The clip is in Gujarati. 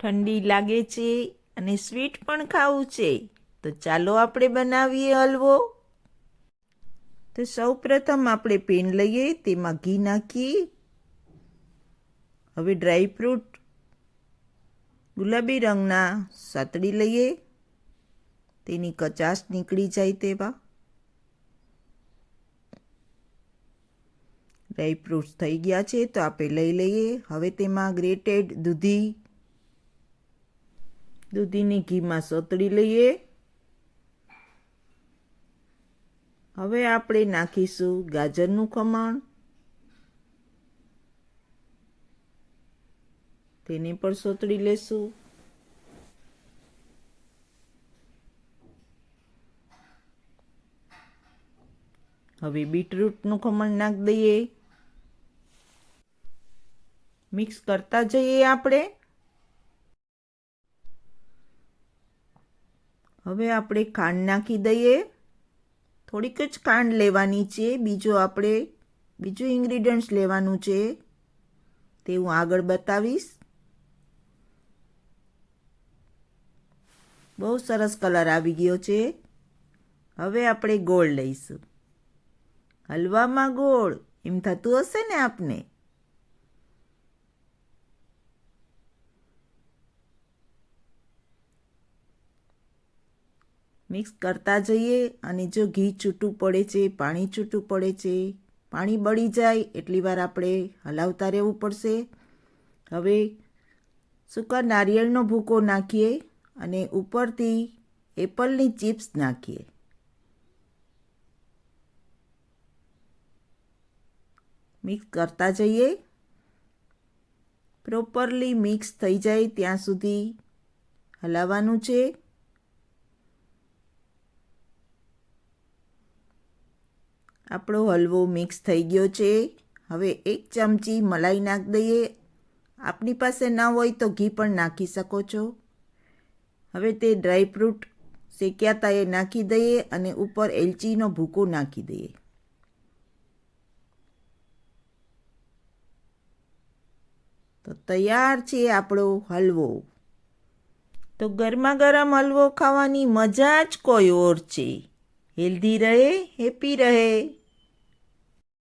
ઠંડી લાગે છે અને સ્વીટ પણ ખાવું છે, તો ચાલો આપણે બનાવીએ હલવો. તો સૌ પ્રથમ આપણે પેન લઈએ, તેમાં ઘી નાખીએ. હવે ડ્રાયફ્રૂટ ગુલાબી રંગના સાતડી લઈએ. તેની કચાશ નીકળી જાય તેવા. ડ્રાયફ્રૂટ્સ થઈ ગયા છે, તો આપણે લઈ લઈએ. હવે તેમાં ગ્રેટેડ દૂધી દૂધીની ઘીમાં સોતળી લઈએ હવે આપણે નાખીશું ગાજરનું ખમણ. તેને પણ સોતળી લેશું. હવે બીટરૂટનું ખમણ નાખ દઈએ. મિક્સ કરતા જઈએ આપણે. હવે આપણે ખાંડ નાખી દઈએ. થોડીક જ ખાંડ લેવાની છે. બીજો આપણે બીજું ઇન્ગ્રીડિયન્ટ્સ લેવાનું છે. તે હું આગળ બતાવીશ. બહુ સરસ કલર આવી ગયો છે. હવે આપણે ગોળ લઈશું. હલવામાં ગોળ. એમ થતું હશે ને આપને? મિક્સ કરતા જઈએ અને જો ઘી છૂટું પડે છે, પાણી છૂટું પડે છે, પાણી બળી જાય એટલી વાર આપણે હલાવતા રહેવું પડશે. હવે સૂકા નારિયેળનો ભૂકો નાખીએ અને ઉપરથી એપલની ચિપ્સ નાખીએ. મિક્સ કરતા જઈએ. પ્રોપરલી મિક્સ થઈ જાય ત્યાં સુધી હલાવવાનું છે. આપણો હલવો મિક્સ થઈ ગયો છે. હવે એક ચમચી મલાઈ નાખી દઈએ. આપની પાસે ન હોય તો ઘી પણ નાખી શકો છો. હવે તે ડ્રાયફ્રૂટ શેક્યા હતા નાખી દઈએ અને ઉપર એલચીનો ભૂકો નાખી દઈએ. તો તૈયાર છે આપણો હલવો. તો ગરમા ગરમ હલવો ખાવાની મજા જ કોઈ ઓર છે. હેલ્ધી રહે, હેપી રહે.